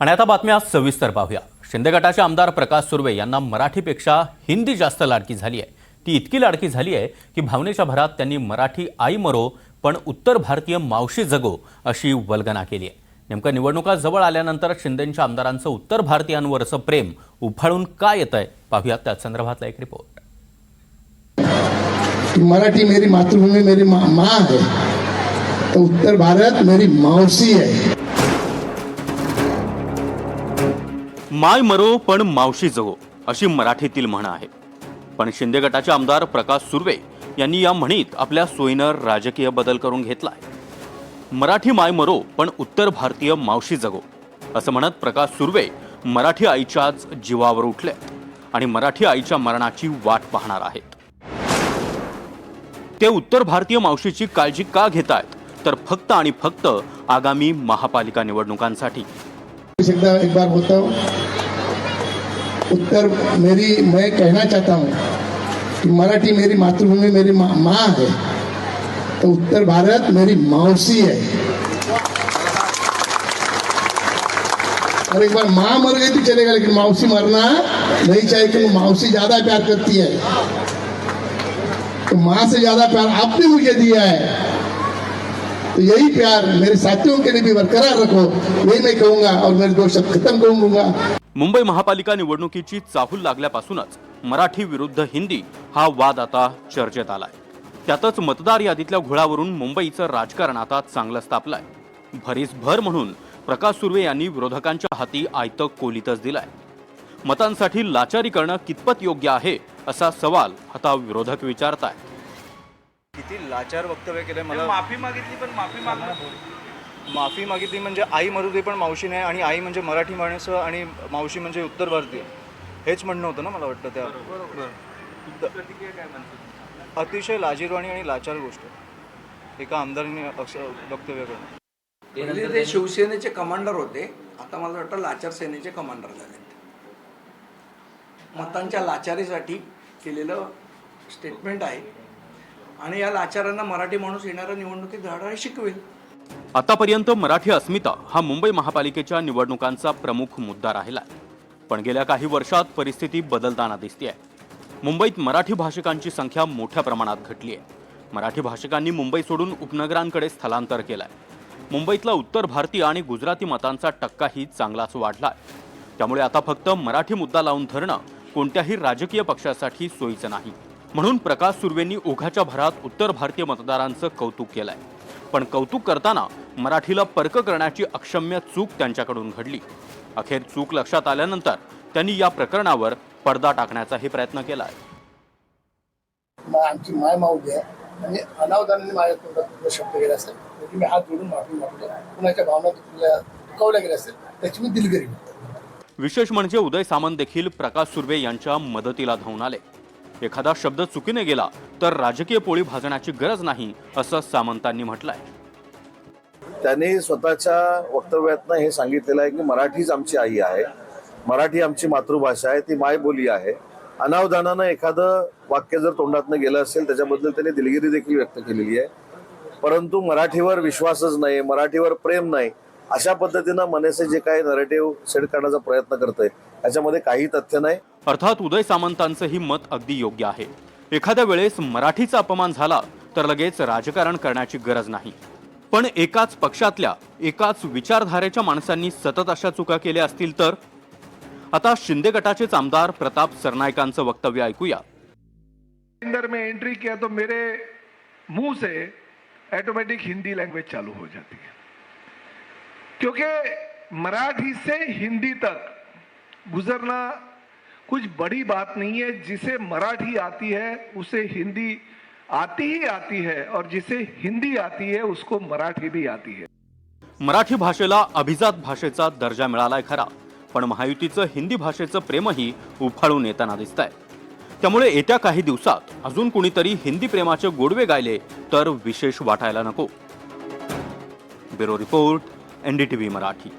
आणि आता बातम्या सविस्तर पाहूया. शिंदे गटाचे आमदार प्रकाश सुर्वे यांना मराठीपेक्षा हिंदी जास्त लाडकी झाली आहे. ती इतकी लाडकी झाली आहे की भावनेच्या भरात त्यांनी मराठी आई मरो पण उत्तर भारतीय मावशी जगो अशी वल्गना केली आहे. नेमकं निवडणुका जवळ आल्यानंतर शिंदेंच्या आमदारांचं उत्तर भारतीयांवरचं प्रेम उफाळून का येत आहे पाहूया त्या संदर्भातला एक रिपोर्ट मराठी मेरी मातृभूमी मेरी माँ है. तो उत्तर भारत मेरी मावसी है. माय मरो पण मावशी जगो अशी मराठीतील म्हण आहे. पण शिंदे गटाचे आमदार प्रकाश सुर्वे यांनी या म्हणीत आपल्या सोयीनं राजकीय बदल करून घेतलाय. मराठी माय मरो पण उत्तर भारतीय मावशी जगो असं म्हणत प्रकाश सुर्वे मराठी आईच्याच जीवावर उठले आणि मराठी आईच्या मरणाची वाट पाहणार आहेत. ते उत्तर भारतीय मावशीची काळजी का घेत आहेत तर फक्त आणि फक्त आगामी महापालिका निवडणुकांसाठी. एकदा एक बार होता उत्तर मेरी, मैं कहना चाहता हूँ कि मराठी मेरी मातृभूमि, मेरी माँ माँ है तो उत्तर भारत मेरी मौसी है। और एक बार माँ मर गई तो चलेगा, लेकिन मौसी मरना नहीं चाहिए, क्योंकि मौसी ज़्यादा प्यार करती है। तो माँ से ज़्यादा प्यार आपने मुझे दिया है। तो यही प्यार मेरे साथियों के लिए भी बरकरार रखो। यही मैं कहूंगा और मेरे दो शब्द खत्म करूंगा मुंबई महापालिका निवडणुकीची चाहूल लागल्यापासूनच मराठी विरुद्ध हिंदी हा वाद आता चर्चेत आलाय. त्यातच मतदार यादीतल्या घोळावरून मुंबईचं राजकारण आता चांगलं तापलंय भरीसभर म्हणून प्रकाश सुर्वे यांनी विरोधकांच्या हाती आयतं कोलीतच दिलाय. मतांसाठी लाचारी करणं कितपत योग्य आहे असा सवाल आता विरोधक विचारताय किती लाचार वक्तव्य केलंय मला माफी मागितली पण माफी मागणं माफी मागितली म्हणजे आई मरू दे पण मावशी नाही आणि आई म्हणजे मराठी माणसं आणि मावशी म्हणजे उत्तर भारतीय. हेच म्हणणं होतं ना मला वाटतं त्या प्रतिक्रिया काय म्हणतो अतिशय लाजीरवाणी आणि लाचार गोष्ट. एका आमदाराने असं वक्तव्य करणं पहिले ते शिवसेनेचे कमांडर होते. आता मला वाटतं लाचार सेनेचे कमांडर झालेत. मतांच्या लाचारीसाठी केलेलं स्टेटमेंट आहे. आणि या लाचारांना मराठी माणूस येणाऱ्या निवडणुकीत धडाडे शिकवेल. आतापर्यंत मराठी अस्मिता हा मुंबई महापालिकेच्या निवडणुकांचा प्रमुख मुद्दा राहिला पण गेल्या काही वर्षात परिस्थिती बदलताना दिसते आहे मुंबईत मराठी भाषिकांची संख्या मोठ्या प्रमाणात घटली आहे मराठी भाषिकांनी मुंबई सोडून उपनगरांकडे स्थलांतर केलं आहे मुंबईतला उत्तर भारतीय आणि गुजराती मतांचा टक्काही चांगलाच आहे त्यामुळे आता फक्त मराठी मुद्दा लावून धरणं कोणत्याही राजकीय पक्षासाठी सोयीचं नाही. म्हणून प्रकाश सुर्वेंनी ओघाच्या भरात उत्तर भारतीय मतदारांचं कौतुक केलंय. पण कौतुक करताना मराठीला पर्क करण्याची अक्षम्य चूक त्यांच्याकडून घडली. अखेर चूक लक्षात आल्यानंतर त्यांनी या प्रकरणावर पडदा टाकण्याचाही प्रयत्न केलाय. मा- आमची माय माऊली आहे. आणि अनावधानाने माझ्या तोंडात शब्द गेला असेल त्याची मी हात जोडून माफी मागतो. कुणाच्या भावना दुखावल्या गेल्या असेल त्याची मी दिलगिरी विशेष म्हणजे उदय सामंत देखील प्रकाश सुर्वे यांच्या मदतीला धावून आले. एखादा शब्द चुकीने गेला तर राजकीय पोळी भाजण्याची गरज नाही असं सामंतांनी म्हटलंय. त्यांनी स्वतःच्या वक्तव्यातनं हे सांगितलेलं आहे की मराठीच आमची आई आहे. मराठी आमची मातृभाषा आहे ती मायबोली आहे. अनावधानानं एखादं वाक्य जर तोंडातनं गेलं असेल त्याच्याबद्दल त्यांनी दिलगिरी देखील व्यक्त केलेली आहे. परंतु मराठीवर विश्वासच नाही मराठीवर प्रेम नाही अशा पद्धतीनं मनसे जे काही नरेटिव्ह सेट करण्याचा प्रयत्न करतंय याच्यामध्ये काही तथ्य नाही. अर्थात उदय सामंतांचंही मत अगदी योग्य आहे. एखाद्या वेळेस मराठीचा अपमान झाला तर लगेच राजकारण करण्याची गरज नाही. पण एकाच पक्षातल्या एकाच विचारधारेच्या माणसांनी सतत अशा चुका केल्या असतील तर? आता शिंदे गटाचेच आमदार प्रताप सरनायकांचं वक्तव्य ऐकूया. अंदर में एंट्री किया तो मेरे मुंह से ऑटोमेटिक हिंदी लैंग्वेज चालू हो जाती है। क्योंकि मराठी से हिंदी तक गुजरना कुछ बड़ी बात नहीं है जिसे मराठी आती है उसे हिंदी आती ही आती है और जिसे हिंदी आती है उसको मराठी भी आती है। मराठी भाषेला अभिजात भाषेचा दर्जा मिळालाय खरा पण महायुतीचं हिंदी भाषेचं प्रेमही उफाळून येताना दिसत आहे त्यामुळे येत्या काही दिवसात अजून कुणीतरी हिंदी प्रेमाचे गोडवे गायले तर विशेष वाटायला नको. Bureau report NDTV Marathi.